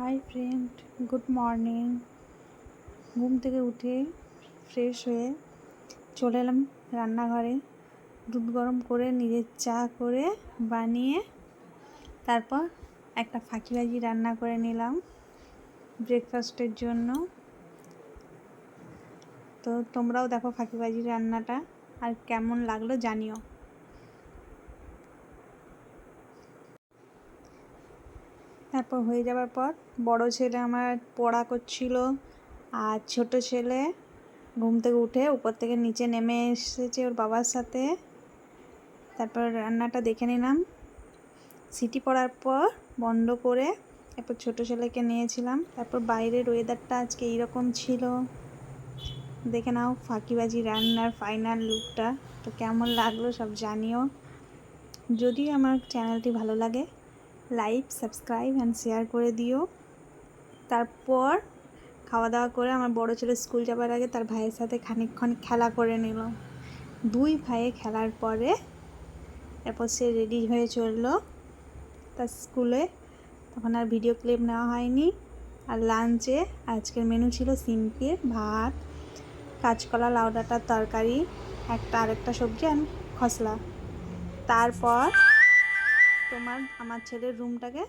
Hi friend good morning ঘুম থেকে উঠে ফ্রেশ হয়ে চলে এলাম রান্নাঘরে। দুধ গরম করে নিজের চা করে বানিয়ে তারপর একটা ফাঁকি ভাজি রান্না করে নিলাম ব্রেকফাস্টের জন্য। তো তোমরাও দেখো ফাঁকি ভাজি রান্নাটা আর কেমন লাগল জানিও। তারপর হয়ে যাওয়ার পর বড় ছেলে আমার পড়া করছিল আর ছোট ছেলে ঘুম থেকে উঠে উপর থেকে নিচে নেমে এসেছে ওর বাবার সাথে। তারপর রান্নাটা দেখে নিলাম। সিটি পড়ার পর বন্ধ করে তারপর ছোট ছেলেকে নিয়েছিলাম। তারপর বাইরের ওয়েদারটা আজকে এইরকম ছিল। দেখে নাও ফাঁকিবাজি রান্নার ফাইনাল লুকটা তো কেমন লাগল সব জানিও। যদি আমার চ্যানেলটি ভালো লাগে লাইক, সাবস্ক্রাইব অ্যান্ড শেয়ার করে দিও। তারপর খাওয়া দাওয়া করে আমার বড় ছেলে স্কুল যাবার আগে তার ভাইয়ের সাথে খানিকক্ষণ খেলা করে নিল। দুই ভাইয়ে খেলার পরে এরপর সে রেডি হয়ে চলল তার স্কুলে। তখন আর ভিডিও ক্লিপ নেওয়া হয়নি। আর লাঞ্চে আজকের মেনু ছিল সিম্পির ভাত, কাঁচকলা, লাউ ডাঁটার তরকারি, একটা আরেকটা সবজি আর খসলা। তারপর তোমার আমার ছেলের রুমটাকে